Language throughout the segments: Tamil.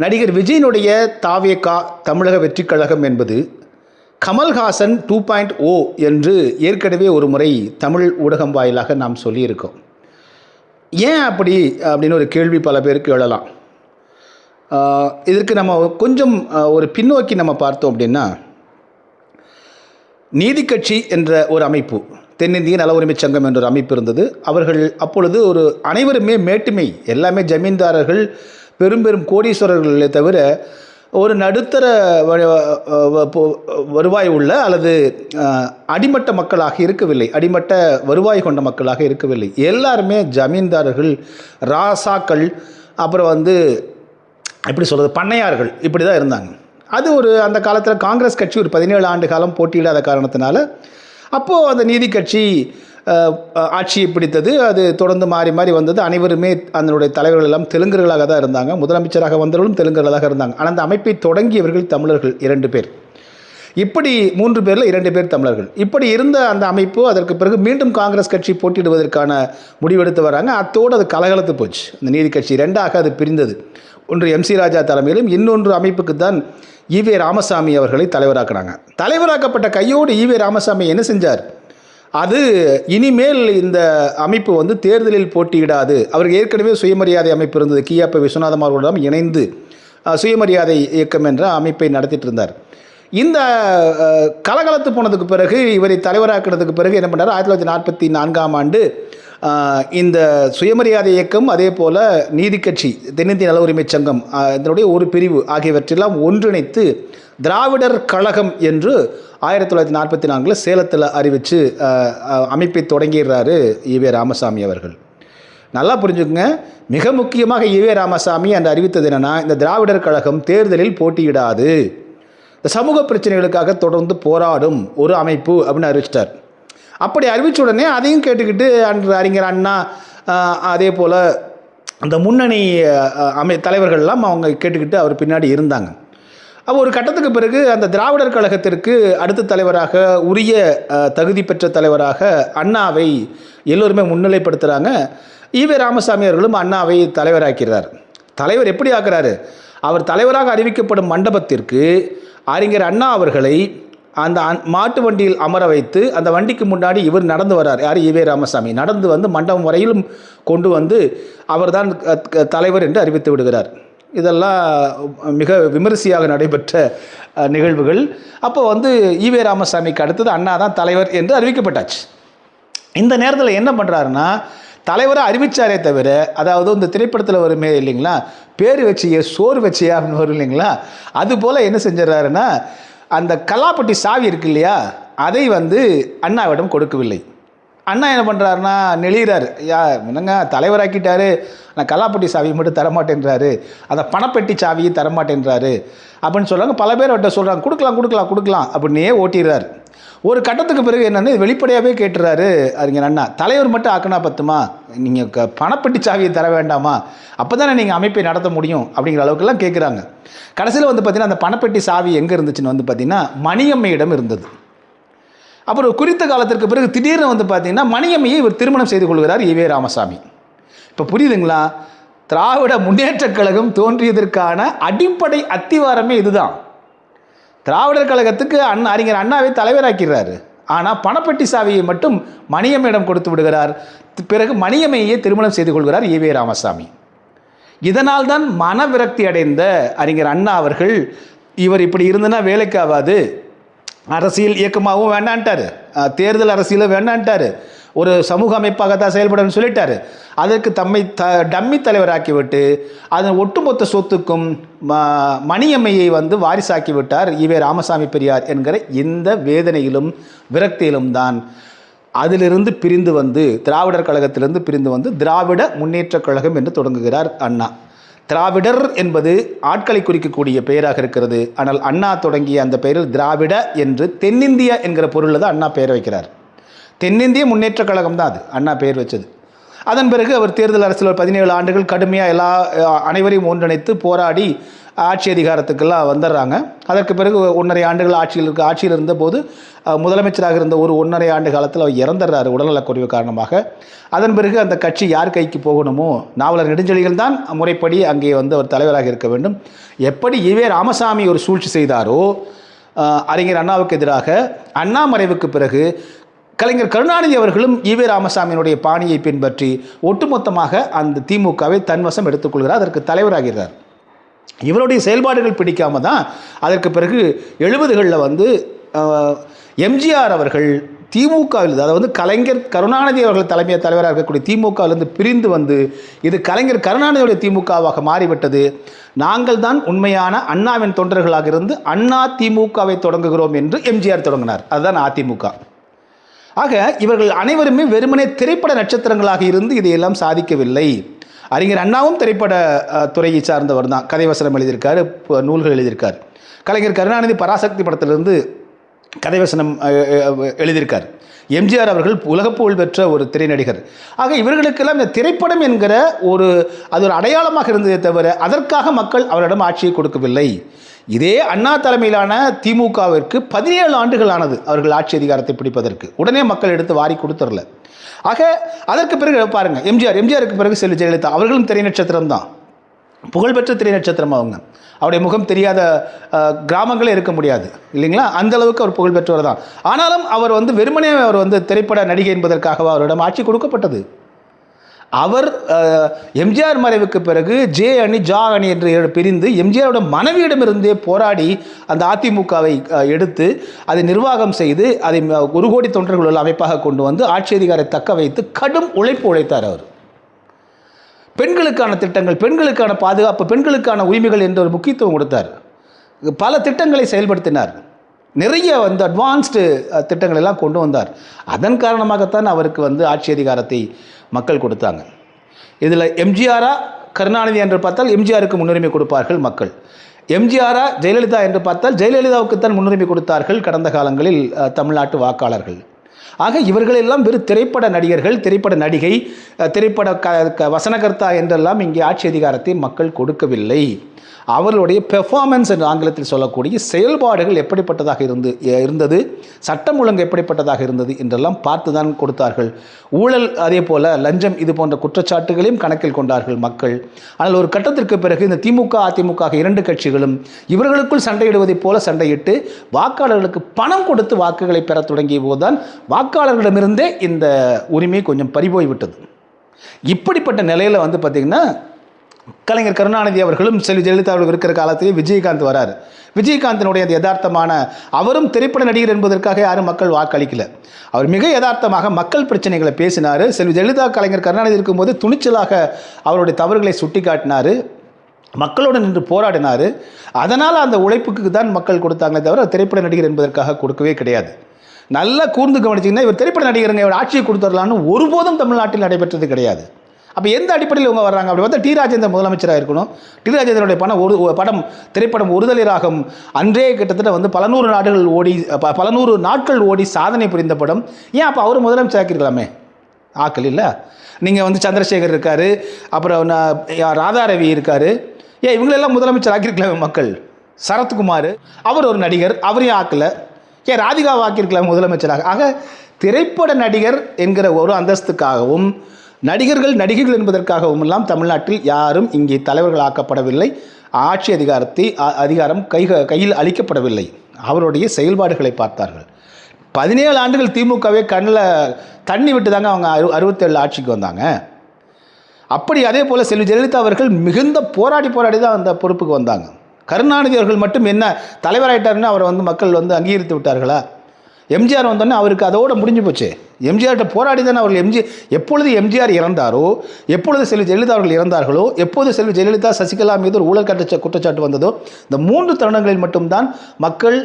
நடிகர் விஜயனுடைய தாவேகா தமிழக வெற்றிக் கழகம் என்பது கமல்ஹாசன் டூ பாயிண்ட் ஓ என்று ஏற்கனவே ஒரு முறை தமிழ் ஊடகம் வாயிலாக நாம் சொல்லியிருக்கோம். ஏன் அப்படி அப்படின்னு ஒரு கேள்வி பல பேருக்கு எழலாம். இதற்கு நம்ம கொஞ்சம் ஒரு பின்னோக்கி நம்ம பார்த்தோம் அப்படின்னா நீதி கட்சி என்ற ஒரு அமைப்பு தென்னிந்திய நல உரிமைச் சங்கம் என்ற ஒரு அமைப்பு இருந்தது. அவர்கள் அப்பொழுது ஒரு அனைவருமே மேட்டுமை எல்லாமே ஜமீன்தாரர்கள் பெரும் பெரும் கோடீஸ்வரர்களே தவிர ஒரு நடுத்தர வருவாய் உள்ள அல்லது அடிமட்ட மக்களாக இருக்கவில்லை. அடிமட்ட வருவாய் கொண்ட மக்களாக இருக்கவில்லை. எல்லாருமே ஜமீன்தாரர்கள் ராசாக்கள் அப்புறம் வந்து எப்படி சொல்கிறது பண்ணையார்கள். இப்படி தான் இருந்தாங்க. அது ஒரு அந்த காலத்தில் காங்கிரஸ் கட்சி ஒரு பதினேழு ஆண்டு காலம் போட்டியிடாத காரணத்தினால அப்போது அந்த நீதி கட்சி ஆட்சியை பிடித்தது. அது தொடர்ந்து மாறி மாறி வந்தது. அனைவருமே அதனுடைய தலைவர்கள் எல்லாம் தெலுங்கர்களாக தான் இருந்தாங்க. முதலமைச்சராக வந்தவர்களும் தெலுங்கர்களாக இருந்தாங்க. ஆனால் அந்த அமைப்பை தொடங்கியவர்கள் தமிழர்கள் இரண்டு பேர். இப்படி மூன்று பேரில் இரண்டு பேர் தமிழர்கள். இப்படி இருந்த அந்த அமைப்பு அதற்கு பிறகு மீண்டும் காங்கிரஸ் கட்சி போட்டியிடுவதற்கான முடிவெடுத்து வராங்க. அத்தோடு அது கலகலத்து போச்சு. அந்த நீதி கட்சி ரெண்டாக அது பிரிந்தது. ஒன்று எம் சி ராஜா தலைமையிலும் இன்னொன்று அமைப்புக்கு தான் ஈவே ராமசாமி அவர்களை தலைவராக்குனாங்க. தலைவராக்கப்பட்ட கையோடு ஈவே ராமசாமி என்ன செஞ்சார்? அது இனிமேல் இந்த அமைப்பு வந்து தேர்தலில் போட்டியிடாது. அவருக்கு ஏற்கனவே சுயமரியாதை அமைப்பு இருந்தது. கியாப்ப விஸ்வநாதம் அவர்களிடம் இணைந்து சுயமரியாதை இயக்கம் என்ற அமைப்பை நடத்திட்டு இருந்தார். இந்த கலகலத்து போனதுக்கு பிறகு இவரை தலைவராக்கிறதுக்கு பிறகு என்ன பண்ணார்? ஆயிரத்தி தொள்ளாயிரத்தி நாற்பத்தி நான்காம் ஆண்டு இந்த சுயமரியாதை இயக்கம் அதே போல் நீதி கட்சி தென்னிந்திய நல உரிமை சங்கம் இதனுடைய ஒரு பிரிவு ஆகியவற்றெல்லாம் ஒன்றிணைத்து திராவிடர் கழகம் என்று ஆயிரத்தி தொள்ளாயிரத்தி நாற்பத்தி நான்கில் சேலத்தில் அறிவித்து அமைப்பை தொடங்கிடுறாரு ஈவே ராமசாமி அவர்கள். நல்லா புரிஞ்சுக்குங்க. மிக முக்கியமாக ஈவே ராமசாமி அந்த அறிவித்தது என்னென்னா இந்த திராவிடர் கழகம் தேர்தலில் போட்டியிடாது. இந்த சமூக பிரச்சனைகளுக்காக தொடர்ந்து போராடும் ஒரு அமைப்பு அப்படின்னு அறிவிச்சிட்டார். அப்படி அறிவித்த உடனே அதையும் கேட்டுக்கிட்டு அன்று அறிஞர் அண்ணா அதே போல் அந்த முன்னணி அமை தலைவர்கள்லாம் அவங்க கேட்டுக்கிட்டு அவர் பின்னாடி இருந்தாங்க. அப்போ ஒரு கட்டத்துக்கு பிறகு அந்த திராவிடர் கழகத்திற்கு அடுத்த தலைவராக உரிய தகுதி பெற்ற தலைவராக அண்ணாவை எல்லோருமே முன்னிலைப்படுத்துகிறாங்க ஈவே ராமசாமி அவர்களும் அண்ணாவை தலைவராக்கிறார். தலைவர் எப்படி ஆக்குறாரு? அவர் தலைவராக அறிவிக்கப்படும் மண்டபத்திற்கு அறிஞர் அண்ணா அவர்களை அந்த மாட்டு வண்டியில் அமர வைத்து அந்த வண்டிக்கு முன்னாடி இவர் நடந்து வரார். யார்? ஈவே ராமசாமி. நடந்து வந்து மண்டபம் வரையிலும் கொண்டு வந்து அவர்தான் க- தலைவர் என்று அறிவித்து விடுகிறார். இதெல்லாம் மிக விமரிசையாக நடைபெற்ற நிகழ்வுகள். அப்போ வந்து ஈவே ராமசாமிக்கு அடுத்தது அண்ணா தான் தலைவர் என்று அறிவிக்கப்பட்டாச்சு. இந்த நேரத்தில் என்ன பண்ணுறாருன்னா தலைவரை அறிவிச்சாரே தவிர அதாவது இந்த திரைப்படத்தில் வருமே இல்லைங்களா? பேர் வச்சிய சோறு வச்சியா அப்படின்னு வரும் இல்லைங்களா? அதுபோல் என்ன செஞ்சிடறாருன்னா அந்த கல்லாப்பட்டி சாவி இருக்கு இல்லையா? அதை வந்து அண்ணாவிடம் கொடுக்கவில்லை. அண்ணா என்ன பண்ணுறாருன்னா நெளிகிறார் யா என்னங்க தலைவராக்கிட்டாரு. நான் கல்லாப்பட்டி சாவியை மட்டும் தரமாட்டேன்றாரு. அந்த பணப்பெட்டி சாவியை தரமாட்டேன்றாரு. அப்படின்னு சொல்கிறாங்க பல பேர் அவர்கிட்ட சொல்கிறாங்க கொடுக்கலாம் கொடுக்கலாம் கொடுக்கலாம். அப்படின்னே ஓட்டிடுறாரு. ஒரு கட்டத்துக்கு பிறகு என்னென்னு வெளிப்படையாகவே கேட்டுறாரு அறிஞர் அண்ணா. தலைவர் மட்டும் ஆக்கினா பத்துமா? நீங்கள் க பணப்பெட்டி சாவியை தர வேண்டாமா? அப்போ தானே நீங்கள் அமைப்பை நடத்த முடியும் அப்படிங்கிற அளவுக்குலாம் கேட்குறாங்க கடைசியில் வந்து பார்த்தீங்கன்னா அந்த பணப்பெட்டி சாவி எங்கே இருந்துச்சுன்னு வந்து பார்த்தீங்கன்னா மணியம்மையிடம் இருந்தது. அப்புறம் குறித்த காலத்திற்கு பிறகு திடீர்னு வந்து பார்த்தீங்கன்னா மணியம்மையை இவர் திருமணம் செய்து கொள்கிறார் இவே ராமசாமி. இப்போ புரியுதுங்களா? திராவிட முன்னேற்றக் கழகம் தோன்றியதற்கான அடிப்படை அத்திவாரமே இதுதான். திராவிடர் கழகத்துக்கு அண் அறிஞர் அண்ணாவை தலைவராக்கிறாரு. ஆனால் பணப்பட்டி சாவியை மட்டும் மணியம்மிடம் கொடுத்து விடுகிறார். பிறகு மணியம்மையே திருமணம் செய்து கொள்கிறார் ஈவே ராமசாமி. இதனால் தான் மனவிரக்தி அடைந்த அறிஞர் அண்ணா அவர்கள் இவர் இப்படி இருந்தனா வேலைக்கு ஆகாது. அரசியல் இயக்கமாகவும் வேண்டான்ட்டார். தேர்தல் அரசியலும் வேண்டான்ட்டாரு. ஒரு சமூக அமைப்பாக தான் செயல்படணும்னு சொல்லிட்டாரு. அதற்கு தம்மை த டம்மி தலைவராக்கிவிட்டு அதன் ஒட்டுமொத்த சொத்துக்கும் ம- மணியம்மையை வந்து வாரிசாக்கி விட்டார். ஈவே ராமசாமி பெரியார் என்கிற இந்த வேதனையிலும் விரக்தியிலும் தான் அதிலிருந்து பிரிந்து வந்து திராவிடர் கழகத்திலிருந்து பிரிந்து வந்து திராவிட முன்னேற்றக் கழகம் என்று தொடங்குகிறார் அண்ணா. திராவிடர் என்பது ஆட்களை குறிக்கக்கூடிய பெயராக இருக்கிறது. ஆனால் அண்ணா தொடங்கிய அந்த பெயரில் திராவிட என்று தென்னிந்தியா என்கிற பொருளில் தான் அண்ணா பெயர் வைக்கிறார். தென்னிந்திய முன்னேற்ற கழகம் தான் அது. அண்ணா பெயர் வச்சது. அதன் பிறகு அவர் தேர்தல் அரசியல் பதினேழு ஆண்டுகள் கடுமையாக எல்லா அனைவரையும் ஒன்றிணைத்து போராடி ஆட்சி அதிகாரத்துக்கெல்லாம் வந்துடுறாங்க. அதற்கு பிறகு ஒன்றரை ஆண்டுகள் ஆட்சியில் இருக்க ஆட்சியில் இருந்தபோது முதலமைச்சராக இருந்த ஒரு ஒன்றரை ஆண்டு காலத்தில் அவர் இறந்துடுறாரு உடல்நலக்குறைவு காரணமாக. அதன் பிறகு அந்த கட்சி யார் கைக்கு போகணுமோ நாவலர் நெடுஞ்செழிகள் தான் முறைப்படி அங்கே வந்து அவர் தலைவராக இருக்க வேண்டும். எப்படி இவே ராமசாமி ஒரு சூழ்ச்சி செய்தாரோ அறிஞர் அண்ணாவுக்கு எதிராக அண்ணா மறைவுக்கு பிறகு கலைஞர் கருணாநிதி அவர்களும் ஈவே ராமசாமியினுடைய பாணியை பின்பற்றி ஒட்டுமொத்தமாக அந்த திமுகவை தன்வசம் எடுத்துக்கொள்கிறார். அதற்கு தலைவராகிறார். இவருடைய செயல்பாடுகள் பிடிக்காம தான் அதற்கு பிறகு எழுபதுகளில் வந்து எம்ஜிஆர் அவர்கள் திமுகவில் அதாவது வந்து கலைஞர் கருணாநிதி அவர்கள் தலைமையை தலைவராக இருக்கக்கூடிய திமுகவிலிருந்து பிரிந்து வந்து இது கலைஞர் கருணாநிதியுடைய திமுகவாக மாறிவிட்டது. நாங்கள் தான் உண்மையான அண்ணாவின் தொண்டர்களாக இருந்து அண்ணா திமுகவை தொடங்குகிறோம் என்று எம்ஜிஆர் தொடங்கினார். அதுதான் அதிமுக ஆக இவர்கள் அனைவருமே வெறுமனே திரைப்பட நட்சத்திரங்களாக இருந்து இதையெல்லாம் சாதிக்கவில்லை. அறிஞர் அண்ணாவும் திரைப்பட துறையை சார்ந்தவர் தான். கதைவசனம் எழுதியிருக்காரு நூல்கள் எழுதியிருக்கார். கலைஞர் கருணாநிதி பராசக்தி படத்திலிருந்து கதைவசனம் எழுதியிருக்கார். எம்ஜிஆர் அவர்கள் உலகப்புகழ் பெற்ற ஒரு திரைநடிகர். ஆக இவர்களுக்கெல்லாம் இந்த திரைப்படம் என்கிற ஒரு அது ஒரு அடையாளமாக இருந்ததே தவிர அதற்காக மக்கள் அவரிடம் ஆட்சியை கொடுக்கவில்லை. இதே அண்ணா தலைமையிலான திமுகவிற்கு பதினேழு ஆண்டுகள் ஆனது அவர்கள் ஆட்சி அதிகாரத்தை பிடிப்பதற்கு. உடனே மக்கள் எடுத்து வாரி கொடுத்துடல. ஆக அதற்கு பிறகு பாருங்க எம்ஜிஆர் எம்ஜிஆருக்கு பிறகு செல்வி ஜெயலலிதா அவர்களும் திரை நட்சத்திரம் தான். புகழ்பெற்ற திரை நட்சத்திரம் அவங்க. அவருடைய முகம் தெரியாத கிராமங்களே இருக்க முடியாது இல்லைங்களா? அந்த அளவுக்கு அவர் புகழ்பெற்றவர் தான். ஆனாலும் அவர் வந்து வெறுமனே அவர் வந்து திரைப்பட நடிகை என்பதற்காக அவரிடம் ஆட்சி கொடுக்கப்பட்டது? அவர் எம்ஜிஆர் மறைவுக்கு பிறகு ஜே அணி ஜா அணி என்று பிரிந்து எம்ஜிஆரோட மனைவியிடமிருந்தே போராடி அந்த அதிமுகவை எடுத்து அதை நிர்வாகம் செய்து அதை ஒரு கோடி தொண்டர்கள் உள்ள அமைப்பாக கொண்டு வந்து ஆட்சி அதிகாரத்தை தக்க வைத்து கடும் உழைப்பு உழைத்தார் அவர். பெண்களுக்கான திட்டங்கள் பெண்களுக்கான பாதுகாப்பு பெண்களுக்கான உரிமைகள் என்ற ஒரு முக்கியத்துவம் கொடுத்தார். பல திட்டங்களை செயல்படுத்தினார். நிறைய வந்து அட்வான்ஸ்டு திட்டங்கள் எல்லாம் கொண்டு வந்தார். அதன் காரணமாகத்தான் அவருக்கு வந்து ஆட்சி அதிகாரத்தை மக்கள் கொடுத்தாங்க. இதில் எம்ஜிஆரா கருணாநிதி என்று பார்த்தால் எம்ஜிஆருக்கு முன்னுரிமை கொடுப்பார்கள் மக்கள். எம்ஜிஆரா ஜெயலலிதா என்று பார்த்தால் ஜெயலலிதாவுக்குத்தான் முன்னுரிமை கொடுத்தார்கள் கடந்த காலங்களில் தமிழ்நாட்டு வாக்காளர்கள். ஆக இவர்களெல்லாம் வெறும் திரைப்பட நடிகர்கள் திரைப்பட நடிகை திரைப்பட க க- வசனகர்த்தா என்றெல்லாம் இங்கே ஆட்சி அதிகாரத்தை மக்கள் கொடுக்கவில்லை. அவர்களுடைய பெர்ஃபார்மன்ஸ் என்று ஆங்கிலத்தில் சொல்லக்கூடிய செயல்பாடுகள் எப்படிப்பட்டதாக இருந்து இருந்தது சட்டம் ஒழுங்கு எப்படிப்பட்டதாக இருந்தது என்றெல்லாம் பார்த்து தான் கொடுத்தார்கள். ஊழல் அதே போல லஞ்சம் இது போன்ற குற்றச்சாட்டுகளையும் கணக்கில் கொண்டார்கள் மக்கள். ஆனால் ஒரு கட்டத்திற்கு பிறகு இந்த திமுக அதிமுக இரண்டு கட்சிகளும் இவர்களுக்குள் சண்டையிடுவதைப் போல சண்டையிட்டு வாக்காளர்களுக்கு பணம் கொடுத்து வாக்குகளை பெற தொடங்கிய போதுதான் வாக்காளர்களிடமிருந்தே இந்த உரிமை கொஞ்சம் பறிபோய் விட்டது இப்படிப்பட்ட நிலையில் வந்து பார்த்திங்கன்னா கலைஞர் கருணாநிதி அவர்களும் செல்வி ஜெயலலிதா அவர்கள் இருக்கிற காலத்திலே விஜயகாந்த் வராரு. விஜயகாந்தினுடைய அந்த யதார்த்தமான அவரும் திரைப்பட நடிகர் என்பதற்காக யாரும் மக்கள் வாக்களிக்கல. அவர் மிக யதார்த்தமாக மக்கள் பிரச்சனைகளை பேசினார். செல்வி ஜெயலலிதா கலைஞர் கருணாநிதி இருக்கும்போது துணிச்சலாக அவருடைய தவறுகளை சுட்டி காட்டினார் மக்களோடு நின்று போராடினார். அதனால் அந்த உழைப்புக்கு தான் மக்கள் கொடுத்தாங்களே தவிர திரைப்பட நடிகர் என்பதற்காக கொடுக்கவே கிடையாது. நல்லா கூர்ந்து கவனிச்சிங்கன்னா இவர் திரைப்பட நடிகருங்க இவர் ஆட்சியை கொடுத்துடலான்னு ஒருபோதும் தமிழ்நாட்டில் நடைபெற்றது கிடையாது. அப்போ எந்த அடிப்படையில் இவங்க வர்றாங்க அப்படி பார்த்தா டி ராஜேந்திரன் முதலமைச்சராக இருக்கணும். டி ராஜேந்திரனுடைய பணம் ஒரு ஒரு படம் திரைப்படம் ஒருதலை ராகம் அன்றே கிட்டத்தட்ட வந்து பல நூறு நாடுகள் ஓடி ப- பல நூறு நாட்கள் ஓடி சாதனை புரிந்த படம். ஏன் அப்போ அவர் முதலமைச்சராக்கிருக்கலாமே? ஆக்கள் இல்லை. நீங்கள் வந்து சந்திரசேகர் இருக்கார் அப்புறம் நான் ராதாரவி இருக்கார். ஏன் இவங்களெல்லாம் முதலமைச்சர் ஆக்கியிருக்கலாமே மக்கள். சரத்குமார் அவர் ஒரு நடிகர் அவரையும் ஆக்கலை. ஏன் ராதிகா வாக்கியிருக்கலாம் முதலமைச்சராக. ஆக திரைப்பட நடிகர் என்கிற ஒரு அந்தஸ்துக்காகவும் நடிகர்கள் நடிகைகள் என்பதற்காகவும் எல்லாம் தமிழ்நாட்டில் யாரும் இங்கே தலைவர்கள் ஆக்கப்படவில்லை ஆட்சி அதிகாரத்தை அ- அதிகாரம் கை கையில் அளிக்கப்படவில்லை. அவருடைய செயல்பாடுகளை பார்த்தார்கள். பதினேழு ஆண்டுகள் திமுகவே கண்ணில் தண்ணி விட்டு தாங்க அவங்க அறு அறுபத்தேழு ஆட்சிக்கு வந்தாங்க. அப்படி அதே போல் செல்வி ஜெயலலிதா அவர்கள் மிகுந்த போராடி போராடி தான் அந்த பொறுப்புக்கு வந்தாங்க. கருணாநிதி அவர்கள் மட்டும் என்ன தலைவராயிட்டாருன்னு அவரை வந்து மக்கள் வந்து அங்கீகரித்து விட்டார்களா? எம்ஜிஆர் வந்தோடனே அவருக்கு அதோடு முடிஞ்சு போச்சு. எம்ஜிஆர்கிட்ட போராடி தானே அவர்கள் எம்ஜி எப்பொழுது எம்ஜிஆர் இறந்தாரோ எப்பொழுது செல்வி ஜெயலலிதா அவர்கள் இறந்தார்களோ எப்போது செல்வி ஜெயலலிதா சசிகலா மீது ஒரு ஊழல் கட்ட குற்றச்சாட்டு வந்ததோ இந்த மூன்று தருணங்களில் மட்டும்தான் மக்கள்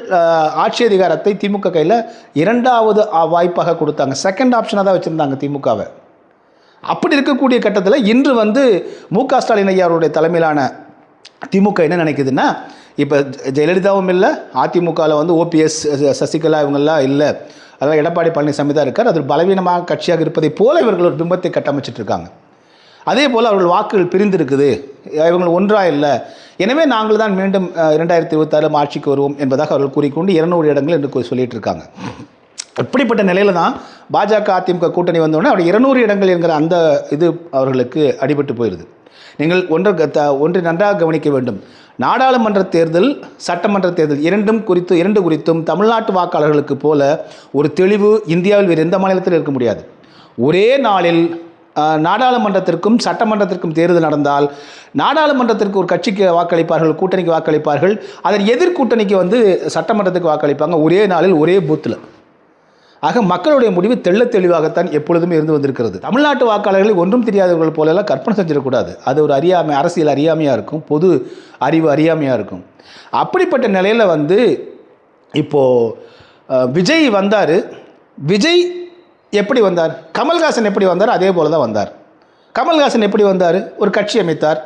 ஆட்சி அதிகாரத்தை திமுக கையில் இரண்டாவது வாய்ப்பாக கொடுத்தாங்க. செகண்ட் ஆப்ஷனாக தான் வச்சுருந்தாங்க திமுகவை. அப்படி இருக்கக்கூடிய கட்டத்தில் இன்று வந்து மு க ஸ்டாலின் ஐயாருடைய தலைமையிலான திமுக என்ன நினைக்குதுன்னா இப்போ ஜெயலலிதாவும் இல்லை அதிமுகவில் வந்து ஓபிஎஸ் சசிகலா இவங்கெல்லாம் இல்லை. அதெல்லாம் எடப்பாடி பழனிசாமி தான் இருக்கார். அது ஒரு பலவீனமாக கட்சியாக இருப்பதைப் போல இவர்கள் ஒரு பிம்பத்தை கட்டமைச்சிட்டு இருக்காங்க. அதே போல் அவர்கள் வாக்குகள் பிரிந்திருக்குது. இவங்க ஒன்றா இல்லை. எனவே நாங்கள் தான் மீண்டும் இரண்டாயிரத்தி இருபத்தாறு ஆட்சிக்கு வருவோம் என்பதாக அவர்கள் கூறிக்கொண்டு இருநூறு இடங்கள் என்று சொல்லிட்டு இருக்காங்க. அப்படிப்பட்ட நிலையில தான் பாஜக அதிமுக கூட்டணி வந்தோடனே அவர் இருநூறு இடங்கள் என்கிற அந்த இது அவர்களுக்கு அடிபட்டு போயிடுது நீங்கள் ஒன்று ஒன்று ஒன்றை நன்றாக கவனிக்க வேண்டும். நாடாளுமன்ற தேர்தல் சட்டமன்ற தேர்தல் இரண்டும் குறித்து இரண்டு குறித்தும் தமிழ்நாட்டு வாக்காளர்களுக்கு போல ஒரு தெளிவு இந்தியாவில் வேறு எந்த மாநிலத்திலும் இருக்க முடியாது. ஒரே நாளில் நாடாளுமன்றத்திற்கும் சட்டமன்றத்திற்கும் தேர்தல் நடந்தால் நாடாளுமன்றத்திற்கு ஒரு கட்சிக்கு வாக்களிப்பார்கள் கூட்டணிக்கு வாக்களிப்பார்கள். அதன் எதிர்கூட்டணிக்கு வந்து சட்டமன்றத்துக்கு வாக்களிப்பாங்க. ஒரே நாளில் ஒரே பூத்தில் ஆக மக்களுடைய முடிவு தெள்ளத் தெளிவாகத்தான் எப்பொழுதுமே இருந்து வந்திருக்கிறது. தமிழ்நாட்டு வாக்காளர்களை ஒன்றும் தெரியாதவர்கள் போலெல்லாம் கற்பனை செஞ்சிடக்கூடாது. அது ஒரு அறியாமை அரசியல் அறியாமையாக இருக்கும் பொது அறிவு அறியாமையாக இருக்கும். அப்படிப்பட்ட நிலையில் வந்து இப்போது விஜய் வந்தார். விஜய் எப்படி வந்தார்? கமல்ஹாசன் எப்படி வந்தார் அதே போல தான் வந்தார். கமல்ஹாசன் எப்படி வந்தார்? ஒரு கட்சி அமைத்தார்.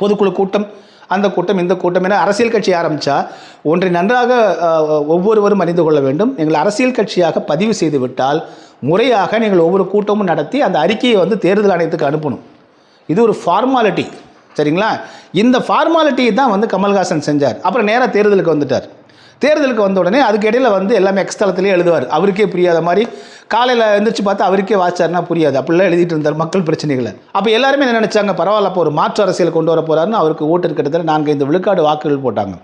பொதுக்குழு கூட்டம் அந்த கூட்டம் இந்த கூட்டம் என அரசியல் கட்சி ஆரம்பித்தா ஒன்றை நன்றாக ஒவ்வொருவரும் அறிந்து கொள்ள வேண்டும். நீங்கள் அரசியல் கட்சியாக பதிவு செய்து விட்டால் முறையாக நீங்கள் ஒவ்வொரு கூட்டமும் நடத்தி அந்த அறிக்கையை வந்து தேர்தல் ஆணையத்துக்கு அனுப்பணும். இது ஒரு ஃபார்மாலிட்டி சரிங்களா? இந்த ஃபார்மாலிட்டியை தான் வந்து கமல்ஹாசன் செஞ்சார். அப்புறம் நேராக தேர்தலுக்கு வந்துட்டார். தேர்தலுக்கு வந்த உடனே அதுக்கு இடையில் வந்து எல்லாமே எக்ஸ்தலத்திலே எழுதுவார். அவருக்கே புரியாத மாதிரி காலையில் எழுந்திரிச்சு பார்த்தா அவருக்கே வாச்சார்னா புரியாது. அப்படிலாம் எழுதிட்டு இருந்தார் மக்கள் பிரச்சனைகளை. அப்போ எல்லாருமே என்ன நினச்சாங்க? பரவாயில்ல அப்போ ஒரு மாற்று அரசியல் கொண்டு வர போகிறாருன்னு அவருக்கு ஓட்டு கிட்டத்தட்ட நான்கு ஐந்து விழுக்காடு வாக்குகள் போட்டாங்க.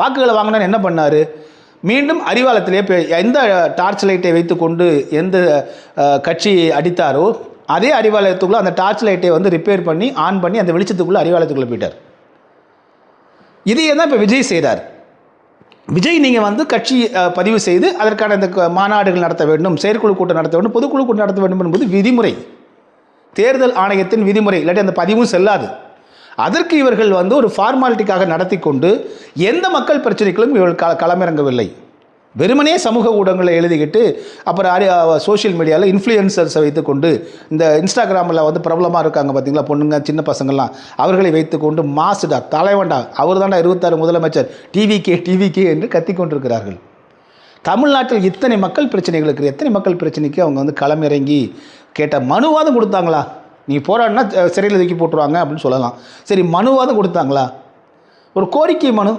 வாக்குகளை வாங்கினா என்ன பண்ணார்? மீண்டும் அறிவாலத்திலேயே எந்த டார்ச் லைட்டை வைத்துக்கொண்டு எந்த கட்சி அடித்தாரோ அதே அறிவாலயத்துக்குள்ளே அந்த டார்ச் லைட்டை வந்து ரிப்பேர் பண்ணி ஆன் பண்ணி அந்த வெளிச்சத்துக்குள்ளே அறிவாலயத்துக்குள்ளே போயிட்டார். இதையே தான் இப்போ விஜய் செய்கிறார் விஜய் நீங்கள் வந்து கட்சி பதிவு செய்து அதற்கான இந்த மாநாடுகள் நடத்த வேண்டும் செயற்குழு கூட்டம் நடத்த வேண்டும் பொதுக்குழு கூட்டம் நடத்த வேண்டும் என்பது விதிமுறை. தேர்தல் ஆணையத்தின் விதிமுறை. இல்லாட்டி அந்த பதிவும் செல்லாது. அதற்கு இவர்கள் வந்து ஒரு ஃபார்மாலிட்டிக்காக நடத்தி கொண்டு எந்த மக்கள் பிரச்சனைகளும் இவர்கள் களமிறங்கவில்லை. வெறுமனே சமூக ஊடகங்களை எழுதிக்கிட்டு அப்புறம் சோஷியல் மீடியாவில் இன்ஃப்ளூயன்சர்ஸை வைத்துக்கொண்டு இந்த இன்ஸ்டாகிராமில் வந்து பிரபலமாக இருக்காங்க பார்த்தீங்களா பொண்ணுங்க சின்ன பசங்கள்லாம். அவர்களை வைத்துக்கொண்டு மாசுடா தலைவண்டா அவர் தாண்டா இருபத்தாறு முதலமைச்சர் டிவிகே டிவிகே என்று கத்திக்கொண்டிருக்கிறார்கள் தமிழ்நாட்டில் இத்தனை மக்கள் பிரச்சனைகளுக்கு எத்தனை மக்கள் பிரச்சனைக்கு அவங்க வந்து களமிறங்கி கேட்ட மனுவாதம் கொடுத்தாங்களா? நீ போராடினா சிறையில் தூக்கி போட்டுருவாங்க அப்படின்னு சொல்லலாம். சரி மனுவாதம் கொடுத்தாங்களா? ஒரு கோரிக்கை மனு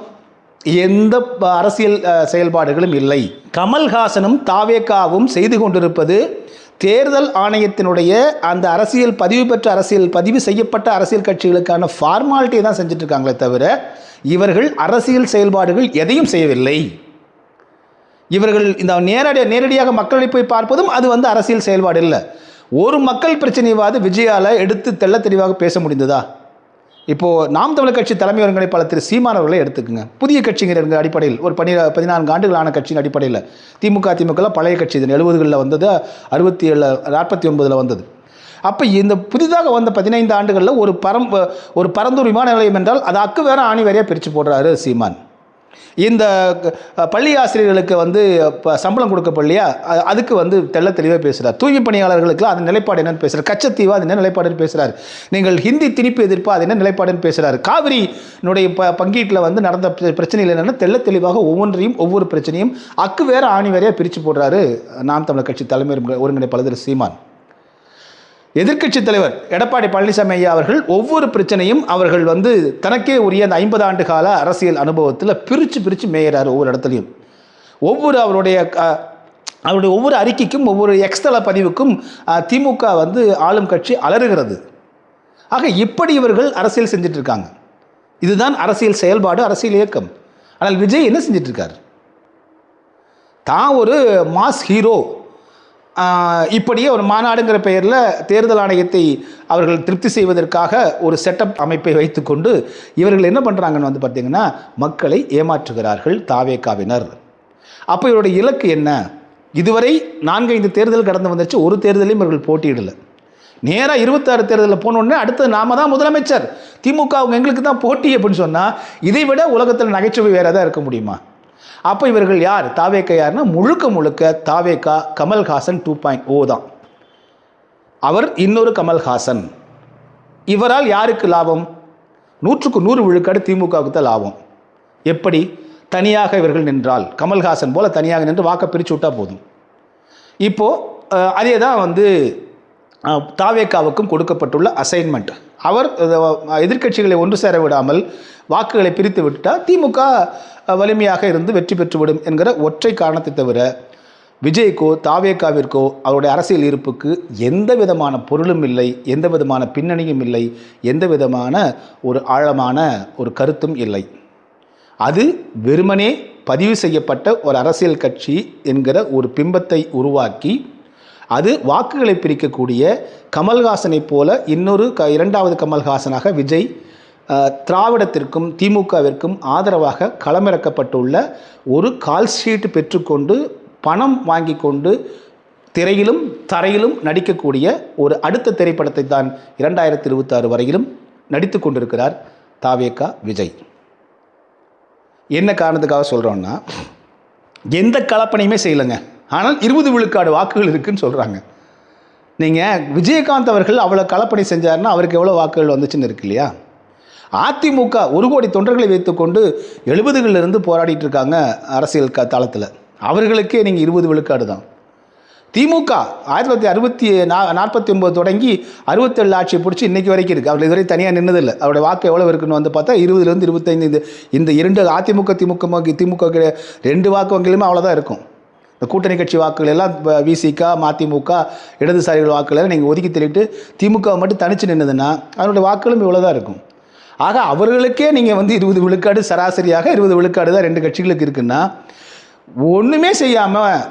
எந்த ப- அரசியல் செயல்பாடுகளும் இல்லை. கமல்ஹாசனும் தாவேக்காவும் செய்து கொண்டிருப்பது தேர்தல் ஆணையத்தினுடைய அந்த அரசியல் பதிவு பெற்ற அரசியல் பதிவு செய்யப்பட்ட அரசியல் கட்சிகளுக்கான ஃபார்மாலிட்டியை தான் செஞ்சிட்ருக்காங்களே தவிர இவர்கள் அரசியல் செயல்பாடுகள் எதையும் செய்யவில்லை. இவர்கள் இந்த நேரடியாக நேரடியாக மக்களை போய் பார்ப்பதும் அது வந்து அரசியல் செயல்பாடு இல்லை. ஒரு மக்கள் பிரச்சனையாவது விஜயால எடுத்து தெள்ள தெளிவாக பேச முடிந்ததா? இப்போது நாம் தமிழர் கட்சி தலைமை ஒருங்கிணைப்பாளர் திரு சீமான் அவர்களை புதிய கட்சிங்கிற அடிப்படையில் ஒரு பனி பதினான்கு ஆண்டுகளான கட்சியின் அடிப்படையில் திமுக திமுக பழைய கட்சி இதன் எழுபதுகளில் வந்தது அறுபத்தி ஏழு நாற்பத்தி ஒன்பதில் வந்தது. அப்போ இந்த புதிதாக வந்த பதினைந்து ஆண்டுகளில் ஒரு பரம் ஒரு பரந்தூர் விமான நிலையம் என்றால் அது அக்கு வேற ஆணி வேறையாக பிரித்து போடுறாரு சீமான். இந்த பள்ளி ஆசிரியர்களுக்கு வந்து சம்பளம் கொடுக்கப்படலையா அ- அதுக்கு வந்து தெள்ள தெளிவாக பேசுகிறார் தூய்மை பணியாளர்களுக்கு அது நிலைப்பாடு என்னன்னு பேசுகிறார் கச்சத்தீவா அது என்ன நிலைப்பாடுன்னு பேசுகிறார் நீங்கள் ஹிந்தி திணிப்பு எதிர்ப்பு அது என்ன நிலைப்பாடுன்னு பேசுகிறார் காவிரியினுடைய ப பங்கீட்டில் வந்து நடந்த பிர- பிரச்சனைகள் என்னென்னா தெள்ள தெளிவாக ஒவ்வொன்றையும் ஒவ்வொரு பிரச்சனையும் அக்கு வேற ஆணி வேறையாக பிரித்து போடுறாரு. நாம் தமிழர் கட்சி தலைமை ஒருங்கிணை- ஒருங்கிணைப்பாளர் சீமான். எதிர்க்கட்சி தலைவர் எடப்பாடி பழனிசாமி ஐயா அவர்கள் ஒவ்வொரு பிரச்சனையும் அவர்கள் வந்து தனக்கே உரிய அந்த ஐம்பது ஆண்டு கால அரசியல் அனுபவத்தில் பிரித்து பிரித்து மேயிறார் ஒவ்வொரு இடத்துலையும். ஒவ்வொரு அவருடைய அவருடைய ஒவ்வொரு அறிக்கைக்கும் ஒவ்வொரு எக்ஸ்தல பதிவுக்கும் திமுக வந்து ஆளும் கட்சி அலறுகிறது. ஆக இப்படி இவர்கள் அரசியல் செஞ்சிட்ருக்காங்க. இதுதான் அரசியல் செயல்பாடு அரசியல் இயக்கம். ஆனால் விஜய் என்ன செஞ்சிட்ருக்கார்? தான் ஒரு மாஸ் ஹீரோ. இப்படியே ஒரு மாநாடுங்கிற பெயரில் தேர்தல் ஆணையத்தை அவர்கள் திருப்தி செய்வதற்காக ஒரு செட்டப் அமைப்பை வைத்துக்கொண்டு இவர்கள் என்ன பண்ணுறாங்கன்னு வந்து பார்த்திங்கன்னா மக்களை ஏமாற்றுகிறார்கள் தாவேக்காவினர் அப்போ இவருடைய இலக்கு என்ன? இதுவரை நான்கைந்து தேர்தல் கடந்து வந்துருச்சு ஒரு தேர்தலையும் இவர்கள் போட்டியிடலை. நேராக இருபத்தாறு தேர்தலில் போனோடனே அடுத்தது நாம தான் முதலமைச்சர். திமுக அவங்க எங்களுக்கு தான் போட்டி அப்படின்னு சொன்னால் இதை விட உலகத்தில் நகைச்சுவை வேறு எதாவது இருக்க முடியுமா? அப்போ இவர்கள் யார்? தாவேக்கா யார்னா முழுக்க முழுக்க Thaveka Kamal Haasan two point O தான். அவர் இன்னொரு கமல்ஹாசன். இவரால் யாருக்கு லாபம்? நூற்றுக்கு நூறு விழுக்காடு திமுகவுக்கு தான் லாபம். எப்படி? தனியாக இவர்கள் நின்றால். கமல்ஹாசன் போல தனியாக நின்று வாக்கை பிரித்து விட்டால் போதும். இப்போது அதே தான் வந்து தாவேக்காவுக்கும் கொடுக்கப்பட்டுள்ள அசைன்மெண்ட் அவர் எதிர்கட்சிகளை எதிர்க்கட்சிகளை ஒன்று சேர விடாமல் வாக்குகளை பிரித்து விட்டால் திமுக வலிமையாக இருந்து வெற்றி பெற்றுவிடும் என்கிற ஒற்றை காரணத்தை தவிர விஜய்க்கோ தாவேக்காவிற்கோ அவருடைய அரசியல் இருப்புக்கு எந்த விதமான பொருளும் இல்லை எந்த விதமான பின்னணியும் இல்லை எந்த விதமான ஒரு ஆழமான ஒரு கருத்தும் இல்லை. அது வெறுமனே பதிவு செய்யப்பட்ட ஒரு அரசியல் கட்சி என்கிற ஒரு பிம்பத்தை உருவாக்கி அது வாக்குகளை பிரிக்கக்கூடிய கமல்ஹாசனைப் போல இன்னொரு க இரண்டாவது கமல்ஹாசனாக விஜய் திராவிடத்திற்கும் திமுகவிற்கும் ஆதரவாக களமிறக்கப்பட்டுள்ள ஒரு கால் ஷீட் பெற்றுக்கொண்டு பணம் வாங்கி கொண்டு திரையிலும் தரையிலும் நடிக்கக்கூடிய ஒரு அடுத்த திரைப்படத்தை தான் இரண்டாயிரத்தி இருபத்தாறு வரையிலும் நடித்து கொண்டிருக்கிறார் தாவேகா விஜய். என்ன காரணத்துக்காக சொல்கிறோன்னா எந்த கலப்பனையுமே செய்யலைங்க. ஆனால் இருபது விழுக்காடு வாக்குகள் இருக்குன்னு சொல்கிறாங்க நீங்கள் விஜயகாந்த் அவர்கள் அவ்வளோ கலப்பணி செஞ்சாருன்னா அவருக்கு எவ்வளோ வாக்குகள் வந்துச்சுன்னு இருக்கு இல்லையா? அதிமுக ஒரு கோடி தொண்டர்களை வைத்துக்கொண்டு எழுபதுகளிலிருந்து போராடிட்டு இருக்காங்க அரசியல் க தளத்தில். அவர்களுக்கே நீங்கள் இருபது விழுக்காடு தான். திமுக ஆயிரத்தி தொள்ளாயிரத்தி அறுபத்தி நா நாற்பத்தி ஒன்பது தொடங்கி அறுபத்தேழு ஆட்சியை பிடிச்சி இன்னைக்கு வரைக்கும் இருக்குது அவர் இதுவரை தனியாக நின்னதில்லை. அவருடைய வாக்கு எவ்வளோ இருக்குன்னு வந்து பார்த்தா இருபதுலேருந்து இருபத்தைந்து இந்த இந்த இரண்டு அதிமுக திமுக திமுக ரெண்டு வாக்கு வங்கிலுமே அவ்வளோதான் இருக்கும். இந்த கூட்டணி கட்சி வாக்குகள் எல்லாம் இப்போ விசிக மதிமுக இடதுசாரிகள் வாக்குகளை நீங்கள் ஒதுக்கி தள்ளிட்டு திமுக மட்டும் தனிச்சு நின்றுதுன்னா அதனுடைய வாக்குகளும் இவ்வளோ தான் இருக்கும். ஆக அவர்களுக்கே நீங்கள் வந்து இருபது விழுக்காடு சராசரியாக இருபது விழுக்காடு தான் ரெண்டு கட்சிகளுக்கு இருக்குன்னா ஒன்றுமே செய்யாமல்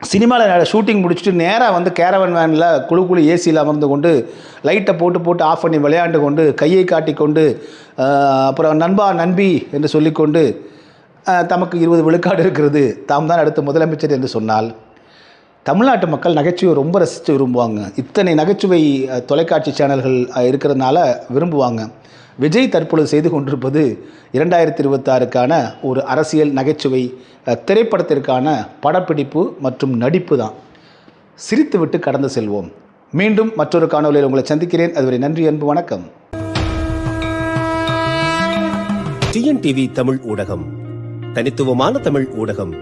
சினிமாவில் ஷூட்டிங் முடிச்சுட்டு நேராக வந்து கேரவன் வேனில் குழு குழு ஏசியில் அமர்ந்து கொண்டு லைட்டை போட்டு போட்டு ஆஃப் பண்ணி விளையாண்டு கொண்டு கையை காட்டிக்கொண்டு அப்புறம் நண்பா நண்பி என்று சொல்லிக்கொண்டு தமக்கு இருபது விழுக்காடு இருக்கிறது தாம் தான் அடுத்த முதலமைச்சர் என்று சொன்னால் தமிழ்நாட்டு மக்கள் நகைச்சுவை ரொம்ப ரசித்து விரும்புவாங்க. இத்தனை நகைச்சுவை தொலைக்காட்சி சேனல்கள் இருக்கிறதுனால விரும்புவாங்க. விஜய் தற்பொழுது செய்து கொண்டிருப்பது இரண்டாயிரத்தி இருபத்தாறுக்கான ஒரு அரசியல் நகைச்சுவை திரைப்படத்திற்கான படப்பிடிப்பு மற்றும் நடிப்பு தான். சிரித்துவிட்டு கடந்து செல்வோம். மீண்டும் மற்றொரு காணொலியில் உங்களை சந்திக்கிறேன். அதுவரை நன்றி அன்பு வணக்கம். டிஎன்டிவி தமிழ் ஊடகம். தனித்துவமான தமிழ் ஊடகம்.